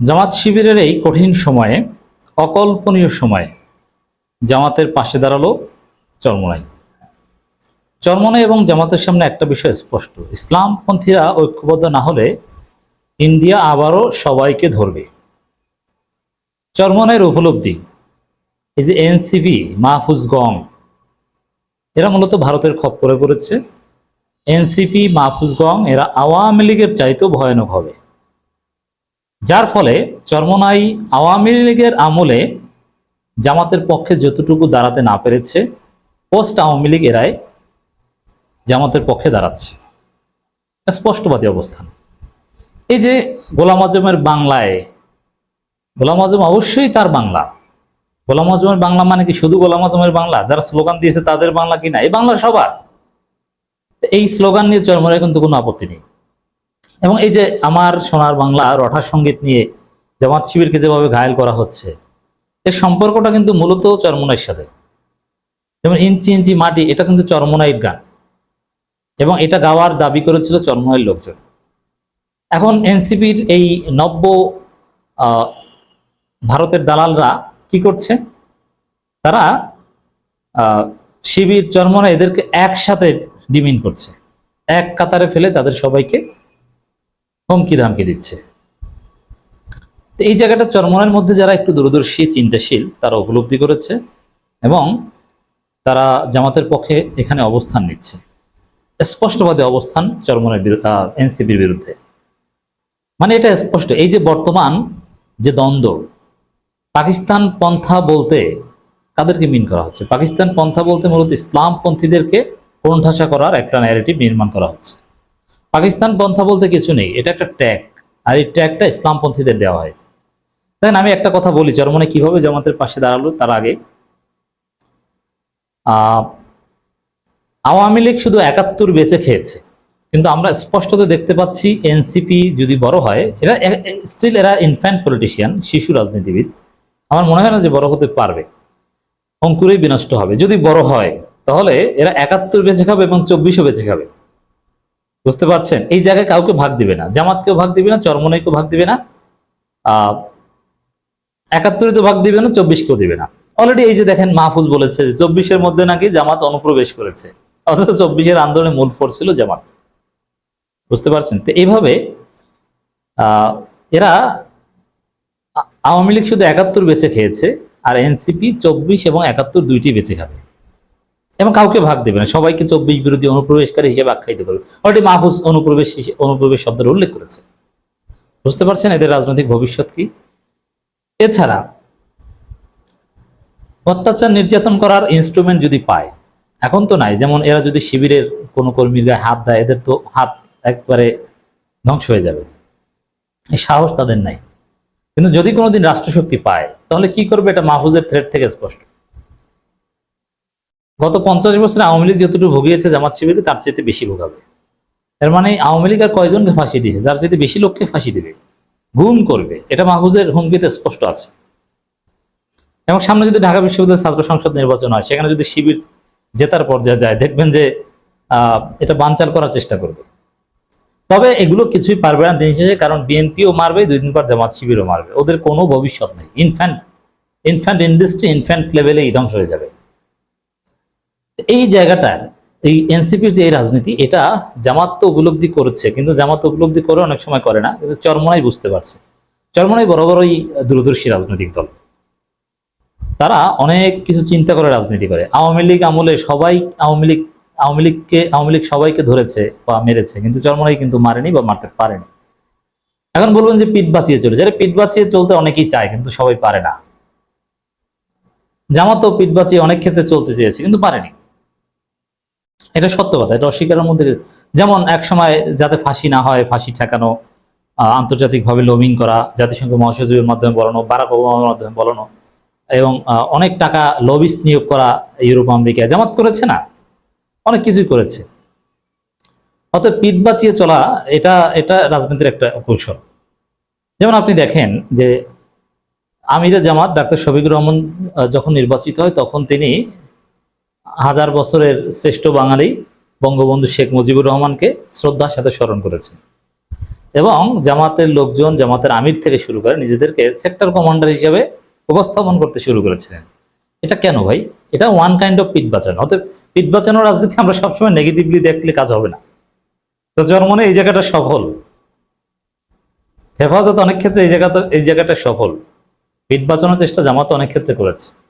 জামাত শিবিরের এই কঠিন সময়ে, অকল্পনীয় সময়ে জামাতের পাশে দাঁড়াল চরমনাই। চরমনাই এবং জামাতের সামনে একটা বিষয় স্পষ্ট, ইসলামপন্থীরা ঐক্যবদ্ধ না হলে ইন্ডিয়া আবারও সবাইকে ধরবে। চরমনাইয়ের উপলব্ধি, এই যে এনসিপি, মাহফুজ গং, এরা মূলত ভারতের খপ্পরে পড়েছে। এনসিপি, মাহফুজ গং, এরা আওয়ামী লীগের চাইতেও ভয়ানক হবে। যার ফলে চরমনাই আওয়ামী লীগের আমলে জামাতের পক্ষে যতটুকু দাঁড়াতে না পেরেছে, পোস্ট আওয়ামী লীগ এরাই জামাতের পক্ষে দাঁড়াচ্ছে। স্পষ্টবাদী অবস্থান। এই যে গোলাম আজমের বাংলায়, গোলাম আজম অবশ্যই তার বাংলা। গোলাম আজমের বাংলা মানে কি শুধু গোলাম আজমের বাংলা? যারা স্লোগান দিয়েছে তাদের বাংলা কিনা এই বাংলা সবার। এই স্লোগান নিয়ে চরমরায় কিন্তু কোনো আপত্তি নেই। এবং এই যে আমার সোনার বাংলা রঠার সংগীত নিয়ে জামাত শিবিরকে যেভাবে ঘায়ল করা হচ্ছে, এর সম্পর্কটা কিন্তু মূলত চরমনাইয়ের সাথে। যেমন ইঞ্চি ইঞ্চি মাটি, এটা কিন্তু চরমনাইয়ের গান। এবং এটা গাওয়ার দাবি করেছিল চরমনাইয়ের লোকজন। এখন এনসিপির এই নব্য ভারতের দালালরা কি করছে? তারা শিবির চরমনা এদেরকে একসাথে ডিমিন করছে। এক কাতারে ফেলে তাদের সবাইকে হুমকি ধামকি দিচ্ছে। তো এই জায়গাটা চরমনের মধ্যে যারা একটু দূরদর্শী, চিন্তাশীল, তারা উপলব্ধি করেছে এবং তারা জামাতের পক্ষে এখানে অবস্থান নিচ্ছে। স্পষ্টবাদী অবস্থান চরমনের এনসিপির বিরুদ্ধে। মানে এটা স্পষ্ট। এই যে বর্তমান যে দ্বন্দ্ব, পাকিস্তান পন্থা বলতে কাদেরকে মিন করা হচ্ছে? পাকিস্তান পন্থা বলতে মূলত ইসলামপন্থীদেরকে কোণঠাসা করার একটা ন্যারেটিভ নির্মাণ করা হচ্ছে। পাকিস্তান পন্থা বলতে কিছু নেই, এটা একটা ট্যাগ আর এই ট্যাগটা ইসলামপন্থীদের দেওয়া হয়। দেখেন, আমি একটা কথা বলি চরমনে কীভাবে জামাতের পাশে দাঁড়াল তার আগে। আওয়ামী লীগ শুধু একাত্তর বেঁচে খেয়েছে, কিন্তু আমরা স্পষ্টত দেখতে পাচ্ছি এনসিপি যদি বড় হয়, এরা স্টিল এরা ইনফ্যান্ট পলিটিশিয়ান শিশু রাজনীতিবিদ। আমার মনে হয় না যে বড় হতে পারবে। অঙ্কুরেই বিনষ্ট হবে। যদি বড় হয়, তাহলে এরা একাত্তর বেঁচে খাবে এবং চব্বিশও বেঁচে খাবে। বুঝতে পারছেন? এই জায়গায় কাউকে ভাগ দিবে না। জামাতকেও ভাগ দিবে না, চরমনাইকেও ভাগ দিবে না একাত্তরে তো ভাগ দিবে না, চব্বিশকেও দিবে না। অলরেডি এই যে দেখেন মাহফুজ বলেছে যে চব্বিশের মধ্যে নাকি জামাত অনুপ্রবেশ করেছে। অথচ চব্বিশের আন্দোলনে মূল ফোর্স ছিল জামাত। বুঝতে পারছেন? তো এইভাবে এরা আওয়ামী লীগ শুধু একাত্তর বেঁচে খেয়েছে, আর এনসিপি চব্বিশ এবং একাত্তর দুইটি বেঁচে খাবে। এবং কাউকে ভাগ দেবে না। সবাইকে চব্বিশ বিরোধী অনুপ্রবেশকারী হিসেবে আখ্যায়িত করবে। অলরেডি মাহফুজ অনুপ্রবেশ অনুপ্রবেশ শব্দের উল্লেখ করেছে। বুঝতে পারছেন এদের রাজনৈতিক ভবিষ্যৎ কি? এছাড়া অত্যাচার নির্যাতন করার ইনস্ট্রুমেন্ট যদি পায়, এখন তো নাই। যেমন এরা যদি শিবিরের কোনো কর্মীর গায়ে হাত দেয়, এদের তো হাত একবারে ধ্বংস হয়ে যাবে। এই সাহস তাদের নাই। কিন্তু যদি কোনোদিন রাষ্ট্রশক্তি পায়, তাহলে কি করবে? এটা মাহফুজের থ্রেড থেকে স্পষ্ট। গত পঞ্চাশ বছরে আওয়ামী লীগ যতটুকু ভুগিয়েছে জামাত শিবিরকে, তার চেয়ে বেশি ভোগাবে। এর মানে আওয়ামী লীগ আর কয়জনকে ফাঁসি দিয়েছে? যার চেয়ে বেশি লোককে ফাঁসি দেবে, গুম করবে। এটা মাহফুজের হুমকিতে স্পষ্ট আছে। এবং সামনে যদি ঢাকা বিশ্ববিদ্যালয়ের ছাত্র সংসদ নির্বাচন হয়, সেখানে যদি শিবির জেতার পর্যায়ে যায়, দেখবেন যে এটা বানচাল করার চেষ্টা করবে। তবে এগুলো কিছুই পারবে না দিন শেষে, কারণ বিএনপিও মারবে দুই দিন পর জামাত শিবিরও মারবে। ওদের কোনো ভবিষ্যৎ নেই। ইনফ্যান্ট ইনফ্যান্ট ইন্ডাস্ট্রি ইনফ্যান্ট লেভেলেই ধ্বংস হয়ে যাবে। এই জায়গাটার, এই এনসিপির যে রাজনীতি, এটা জামাত তো উপলব্ধি করেছে, কিন্তু জামাত উপলব্ধি করে অনেক সময় করে না, কিন্তু চরমনাই বুঝতে পারছে। চরমনাই বড় বড়ই দূরদর্শী রাজনৈতিক দল। তারা অনেক কিছু চিন্তা করে রাজনীতি করে। আওয়ামী লীগ আমলে সবাই, আওয়ামী লীগ, আওয়ামী লীগকে, আওয়ামী লীগ সবাইকে ধরেছে বা মেরেছে, কিন্তু চরমনাই কিন্তু মারেনি বা মারতে পারেনি। এখন বলবেন যে পিঠ বাঁচিয়ে চলে, যারা পিঠ বাঁচিয়ে চলতে অনেকেই চায়, কিন্তু সবাই পারে না। জামাতও পিঠ বাঁচিয়ে অনেক ক্ষেত্রে চলতে চেয়েছে, কিন্তু পারেনি। এটা সত্য কথা, এটা অস্বীকারের মধ্যে যেমন এক সময় যাতে ফাঁসি না হয়, ফাঁসি ঠেকানো আন্তর্জাতিকভাবে লোমিং করা, জাতিসংঘ মহাসচিবের মাধ্যমে বলানো, বারাক ওবামার মাধ্যমে বলানো, এবং অনেক টাকা লবিস্ট নিয়োগ করা ইউরোপ আমেরিকা জামাত করেছে না, অনেক কিছুই করেছে। অতএব পিঠ বাঁচিয়ে চলা, এটা এটা রাজনীতির একটা কৌশল। যেমন আপনি দেখেন যে আমিরা জামাত ডাক্তার শফিকুর রহমান যখন নির্বাচিত হয়, তখন তিনি হাজার বছরের শ্রেষ্ঠ বাঙালি বঙ্গবন্ধু শেখ মুজিবুর রহমানকে শ্রদ্ধার সাথে স্মরণ করেছেন। এবং জামাতের লোকজন, জামাতের আমির থেকে শুরু করে নিজেদেরকে সেক্টর কমান্ডার হিসেবে উপস্থাপন করতে শুরু করেছিলেন। এটা কেন ভাই? এটা ওয়ান কাইন্ড অফ পিঠ বাঁচানো। অতএব পিঠ বাঁচানোর রাজনীতি আমরা সবসময় নেগেটিভলি দেখলে কাজ হবে না। তো জন্মনে এই জায়গাটা সফল। হেফাজত অনেক ক্ষেত্রে এই জায়গাটা এই জায়গাটা সফল। পিঠ বাঁচানোর চেষ্টা জামাত অনেক ক্ষেত্রে করেছে।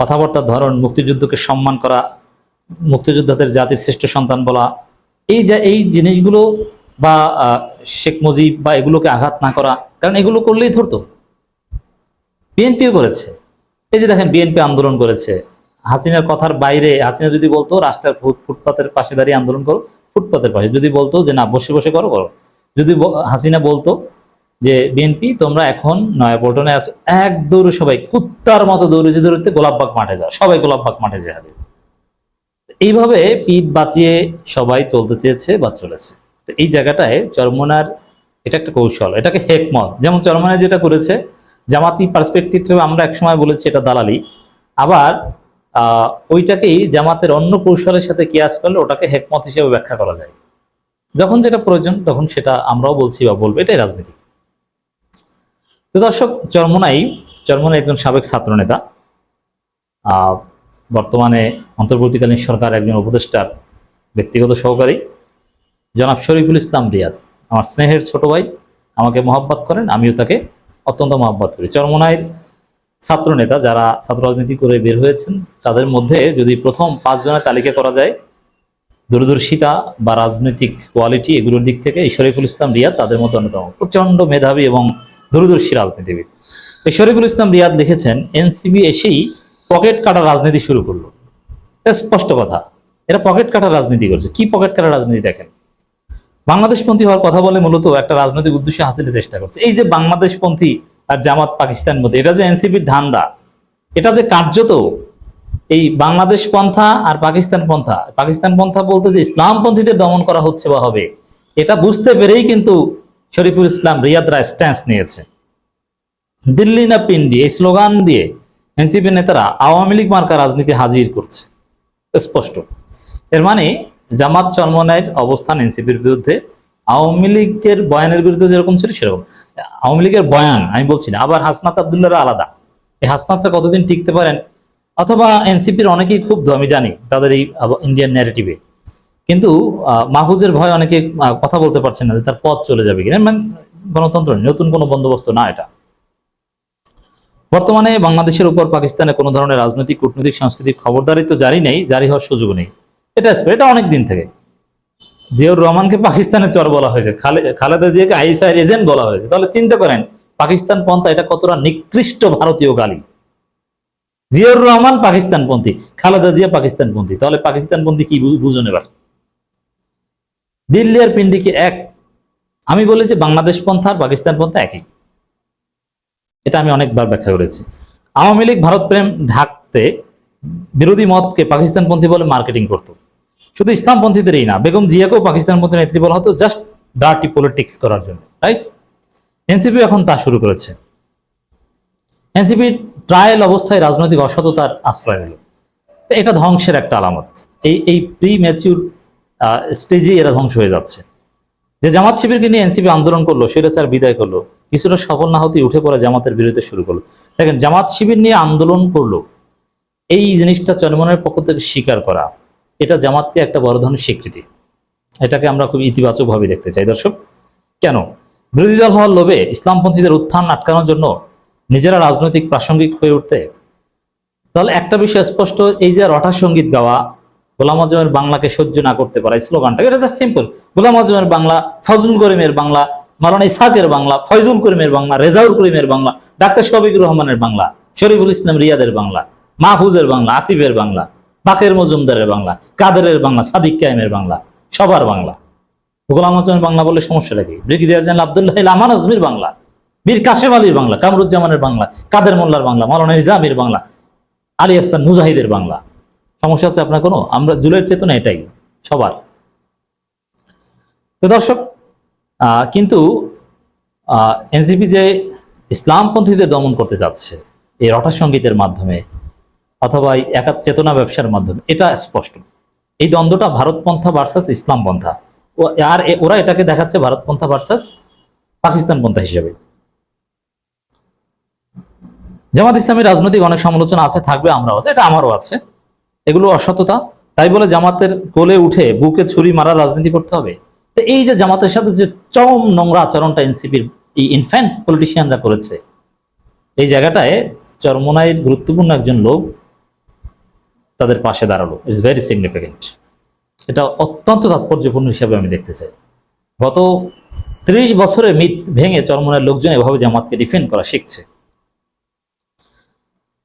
কথাবার্তার ধরন, মুক্তিযুদ্ধকে সম্মান করা, মুক্তিযোদ্ধাদের জাতির শ্রেষ্ঠ সন্তান বলা, এই যে, এই জিনিসগুলো বা শেখ মুজিব বা এগুলোকে আঘাত না করা, কারণ এগুলো করলেই ধরতো। বিএনপিও করেছে। এই যে দেখেন বিএনপি আন্দোলন করেছে। হাসিনার কথার বাইরে, হাসিনা যদি বলতো রাস্তার ফুট- ফুটপাতের পাশে দাঁড়িয়ে আন্দোলন করো, ফুটপাতের পাশে। যদি বলতো যে, না, বসে বসে করো করো। যদি হাসিনা বলতো যে বিএনপি তোমরা এখন নয়াপল্টনে আছো। এক দৌড়ে সবাই কুত্তার মতো দৌড়িতে দৌড়িতে গোলাপবাগ মাঠে যাও। সবাই গোলাপবাগ মাঠে হাজির। এইভাবে পিঠ বাঁচিয়ে সবাই চলতে চেয়েছে বা চলেছে। তো এই জায়গাটায় চরমনার, এটা একটা কৌশল, এটাকে হেকমত। যেমন চরমনায় যেটা করেছে, জামাতি পার্সপেক্টিভ থেকে আমরা একসময় বলেছি এটা দালালি। আবার ওইটাকেই জামাতের অন্য কৌশলের সাথে কিয়াস করলে ওটাকে হেকমত হিসেবে ব্যাখ্যা করা যায়। যখন যেটা প্রয়োজন, তখন সেটা আমরাও বলছি বা বলব, এটাই রাজনীতি। তো দর্শক চরমনাই চরমনাই একজন সাবেক ছাত্রনেতা। বর্তমানে অন্তর্বর্তীকালীন সরকার একজন উপদেষ্টার ব্যক্তিগত সহকারী। জনাব শরীফুল ইসলাম রিয়াদ, আমার স্নেহের ছোট ভাই, আমাকে মহব্বত করেন, আমিও তাকে অত্যন্ত মহব্বত করি। চরমনাইয়ের ছাত্র নেতা যারা ছাত্র রাজনীতি করে বের হয়েছেন, তাদের মধ্যে যদি প্রথম পাঁচজনের তালিকা করা যায়, দূরদর্শিতা বা রাজনৈতিক কোয়ালিটি এগুলোর দিক থেকে শরীফুল ইসলাম রিয়াদ তাদের মধ্যে অন্যতম। প্রচণ্ড মেধাবী এবং দূরদর্শী রাজনীতিবিদ। এই শরীফুল ইসলাম রিয়াদ লিখেছেন, এনসিবি এসেই পকেট কাটা রাজনীতি শুরু করল। এটা স্পষ্ট কথা। এরা পকেট কাটা রাজনীতি করছে। কি পকেট কাটা রাজনীতি দেখেন? বাংলাদেশপন্থী হওয়ার কথা বলে মূলত একটা রাজনৈতিক উদ্দেশ্য হাসিলের চেষ্টা করছে। এই যে বাংলাদেশপন্থী আর জামাত পাকিস্তান মধ্যে, এটা যে এনসিপির ধান্দা, এটা যে কার্যত এই বাংলাদেশ পন্থা আর পাকিস্তান পন্থা পাকিস্তান পন্থা বলতে যে ইসলামপন্থীদের দমন করা হচ্ছে বা হবে, এটা বুঝতে পেরেই কিন্তু শরীফুল ইসলাম রিয়াদরা স্ট্যান্স নিয়েছে। দিল্লি না পিন্ডি, এই স্লোগান দিয়ে এনসিপি নেতারা আওয়ামী লীগ মার্কা রাজনীতি হাজির করছে। স্পষ্ট। এর মানে জামাত চরমনায়ের অবস্থান এনসিপির বিরুদ্ধে, আওয়ামী লীগের বয়ানের বিরুদ্ধে যেরকম ছিল সেরকম। আওয়ামী লীগের বয়ান, আমি বলছি না, আবার হাসনাত আবদুল্লাহরা আলাদা। এই হাসনাতটা কতদিন টিকতে পারেন? অথবা এনসিপির অনেকেই ক্ষুব্ধ আমি জানি, তাদের এই ইন্ডিয়ান ন্যারেটিভে কিন্তু মাহফুজের ভয় অনেকে কথা বলতে পারছেন না যে তার পথ চলে যাবে কিনা। মানে গণতন্ত্র নতুন কোনো বন্দোবস্ত না এটা। বর্তমানে বাংলাদেশের উপর পাকিস্তানে কোনো ধরনের রাজনৈতিক, কূটনৈতিক, সাংস্কৃতিক খবরদারি তো জারি নেই, জারি হওয়ার সুযোগ নেই। এটা এটা অনেক দিন থেকে। জিয়াউর রহমানকে পাকিস্তানে চর বলা হয়েছে, খালে- খালেদা জিয়াকে আইএসআই এজেন্ট বলা হয়েছে। তাহলে চিন্তা করেন, পাকিস্তান পন্থা এটা কতটা নিকৃষ্ট ভারতীয় গালি। জিয়াউর রহমান পাকিস্তানপন্থী, খালেদা জিয়া পাকিস্তানপন্থী। তাহলে পাকিস্তানপন্থী কি বুঝুন এবার। দিল্লি আর পিন্ডি কি এক? আমি বলেছি বাংলাদেশ পন্থা আর পাকিস্তান পন্থা একই। এটা আমি অনেকবার ব্যাখ্যা করেছি। আওয়ামী লীগ, ভারত প্রেম ঢাকতে বিরোধী মতকে পাকিস্তানপন্থী বলে মার্কেটিং করত। শুধু ইসলামপন্থীদেরই না, বেগম জিয়াকেও পাকিস্তানপন্থী নেত্রী বলা হতো জাস্ট ডার্টি পলিটিক্স করার জন্য রাইট এনসিপি এখন তা শুরু করেছে। এনসিপি ট্রায়াল অবস্থায় রাজনৈতিক অসততার আশ্রয় নিল। এটা ধ্বংসের একটা আলামত। এই এই প্রি ম্যাচিউর স্টেজে এরা ধ্বংস হয়ে যাচ্ছে। যে জামাত শিবিরকে নিয়ে এনসিপি আন্দোলন করল স্বৈরাচার বিদায় করল। কিছুটা সফল না হতে উঠে পড়ে জামাতের বিরুদ্ধে শুরু করল। দেখেন, জামাত শিবির নিয়ে আন্দোলন করল, এই জিনিসটা চরমনের পক্ষ থেকে স্বীকার করা, এটা জামাতকে একটা বড় ধরনের স্বীকৃতি। এটাকে আমরা খুব ইতিবাচকভাবে দেখতে চাই, দর্শক। কেন? বিরোধী দল হওয়ার লোভে ইসলামপন্থীদের উত্থান আটকানোর জন্য নিজেরা রাজনৈতিক প্রাসঙ্গিক হয়ে উঠতে তাহলে একটা বিষয় স্পষ্ট, এই যে রটা সংগীত গাওয়া গোলাম আজমের বাংলাকে সহ্য না করতে পারা স্লোগানটা এটা জাস্ট সিম্পল গোলাম আজমের বাংলা ফজল করিমের বাংলা মালানা ইসাকের বাংলা, ফয়জুল করিমের বাংলা, রেজাউল করিমের বাংলা, ডাক্তার শফিকুর রহমানের বাংলা, শরীফুল ইসলাম রিয়াদের বাংলা, মাহফুজের বাংলা, আসিফের বাংলা, বাকের মজুমদারের বাংলা, কাদেরের বাংলা, সাদিক কায়েমের বাংলা, সবার বাংলা। গোলাম আজমের বাংলা বলে সমস্যাটা কি? ব্রিগেডিয়ার জেনারেল আবদুল্লাহ আমান আজমির বাংলা বীর কাশেম আলীর বাংলা, কামরুজ্জামানের বাংলা, কাদের মোল্লার বাংলা মালানা নিজামের বাংলা, আলী আহসান মুজাহিদের বাংলা। সমস্যা আছে আপনার কোনো? আমরা জুলের চেতনা এটাই, সবার। তো দর্শক কিন্তু এনসিপি যে ইসলামপন্থীদের দমন করতে যাচ্ছে, এই রটা সঙ্গীতের মাধ্যমে, অথবা এই একা চেতনা ব্যবসার মাধ্যমে, এটা স্পষ্ট। এই দ্বন্দ্বটা ভারতপন্থা ভার্সাস ইসলামপন্থা। ও- আর ওরা এটাকে দেখাচ্ছে ভারতপন্থা ভার্সাস পাকিস্তানপন্থা হিসেবে। জামাত ইসলামী রাজনৈতিক অনেক সমালোচনা আছে, থাকবে, আমরাও আছে, এটা আমারও আছে। এগুলো অসততা। তাই বলে জামাতের কোলে উঠে বুকে ছুরি মারা রাজনীতি করতে হবে। তো এই যে জামাতের সাথে যে চরম নোংরা আচরণটা এনসিপির এই ইনফ্যান্ট পলিটিশিয়ানরা করেছে, এই জায়গাটায় চরমনাইয়ের গুরুত্বপূর্ণ একজন লোক তাদের পাশে দাঁড়াল। ইটস ভেরি সিগনিফিকেন্ট এটা অত্যন্ত তাৎপর্যপূর্ণ হিসাবে আমি দেখতে চাই। গত ত্রিশ বছরে মিথ ভেঙে চরমনার লোকজন এভাবে জামাতকে ডিফেন্ড করা শিখছে।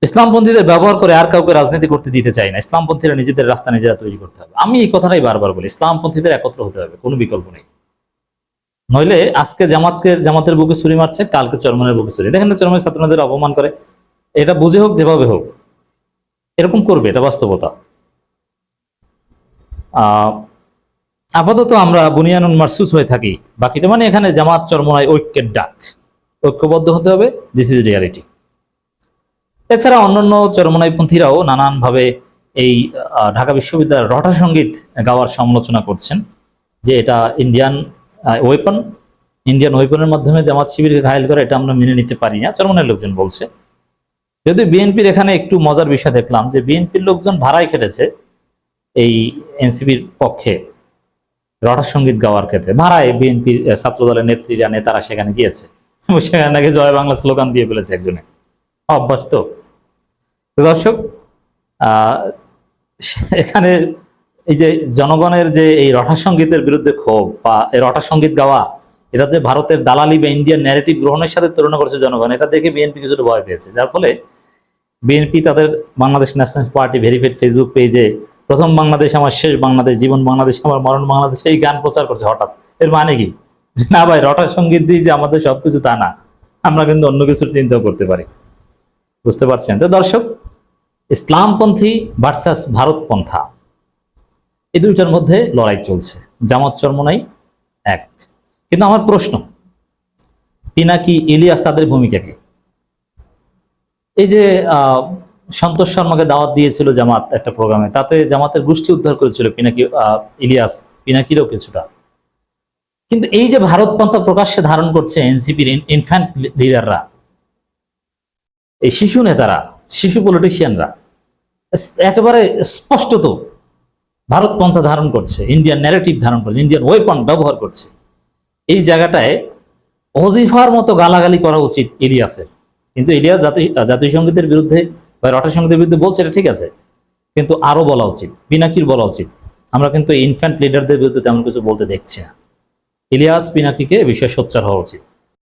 ইসলামপন্থীদের ব্যবহার করে আর কাউকে রাজনীতি করতে দিতে চাই না। ইসলামপন্থীরা নিজেদের রাস্তা নিজেরা তৈরি করতে হবে। আমি এই কথাটাই বারবার বলি, ইসলামপন্থীদের একত্র হতে হবে, কোনো বিকল্প নেই। নইলে আজকে জামাতকে, জামাতের বুকে ছুরি মারছে, কালকে চরমনের বুকে ছুরি। দেখেন না চরমনের ছাত্রদের অপমান করে। এটা বুঝে হোক, যেভাবে হোক, এরকম করবে, এটা বাস্তবতা। আপাতত আমরা বুনিয়ানুন মারসুস হয়ে থাকি। বাকিটা মানে এখানে জামাত চরমনায় ঐক্যের ডাক। ঐক্যবদ্ধ হতে হবে দিস ইজ রিয়ালিটি এছাড়া অন্যান্য চরমনাইপন্থীরাও নানানভাবে এই ঢাকা বিশ্ববিদ্যালয়ের রটা সংগীত গাওয়ার সমালোচনা করছেন যে এটা ইন্ডিয়ান ওয়েপন ইন্ডিয়ান ওয়েপনের মাধ্যমে জামাত শিবিরকে ঘায়ল করে, এটা আমরা মেনে নিতে পারি না চরমনের লোকজন বলছে। যদি বিএনপির এখানে একটু মজার বিষয় দেখলাম যে বিএনপির লোকজন ভাড়ায় খেটেছে এই এনসিপির পক্ষে রটা সংগীত গাওয়ার ক্ষেত্রে। ভাড়ায় বিএনপির ছাত্র দলের নেত্রীরা, নেতারা সেখানে গিয়েছে। সেখানে নাকি জয় বাংলা স্লোগান দিয়ে ফেলেছে একজনে। অভ্যাস তো তো দর্শক এখানে এই যে জনগণের যে এই রটা সঙ্গীতের বিরুদ্ধে ক্ষোভ বা এই রটা সংগীত গাওয়া, এটা যে ভারতের দালালি বা ইন্ডিয়ান ন্যারেটিভ গ্রহণের সাথে তুলনা করছে জনগণ, এটা দেখে বিএনপি কিছুটা ভয় পেয়েছে। যার ফলে বিএনপি তাদের Bangladesh national party verified Facebook পেজে প্রথম বাংলাদেশ আমার, শেষ বাংলাদেশ, জীবন বাংলাদেশ আমার, মরণ বাংলাদেশ, এই গান প্রচার করছে হঠাৎ। এর মানে কি? যে না ভাই রটা সংগীত দিয়ে যে আমাদের সবকিছু তা না। আমরা কিন্তু অন্য কিছুর চিন্তাও করতে পারি। বুঝতে পারছেন? তো দর্শক, ইসলামপন্থী ভার্সাস ভারতপন্থা, এই দুইটার মধ্যে লড়াই চলছে। জামাত চরমনাই এক। কিন্তু আমার প্রশ্ন, পিনাকি ইলিয়াস তাদের ভূমিকা কি? এই যে সন্তোষ শর্মাকে দাওয়াত দিয়েছিল জামাত একটা প্রোগ্রামে, তাতে জামাতের গোষ্ঠী উদ্ধার করেছিল পিনাকি ইলিয়াস, পিনাকিরও কিছুটা। কিন্তু এই যে ভারতপন্থা প্রকাশ্যে ধারণ করছে এনসিপির ইনফ্যান্ট লিডাররা এই শিশু নেতারা, শিশু পলিটিশিয়ানরা একেবারে স্পষ্টত ভারত পন্থা ধারণ করছে ইন্ডিয়ান ন্যারেটিভ ধারণ করছে ইন্ডিয়ান ওয়েপন ব্যবহার করছে। এই জায়গাটায় অজিফার মতো গালাগালি করা উচিত ইলিয়াসের। কিন্তু ইলিয়াস জাতি জাতীয় সঙ্গীতের বিরুদ্ধে বা রটা সঙ্গীতের বিরুদ্ধে বলছে এটা ঠিক আছে, কিন্তু আরও বলা উচিত, পিনাকির বলা উচিত। আমরা কিন্তু ইনফ্যান্ট লিডারদের বিরুদ্ধে তেমন কিছু বলতে দেখছি না। ইলিয়াস পিনাকিকে বিষয়ে সোচ্চার হওয়া উচিত।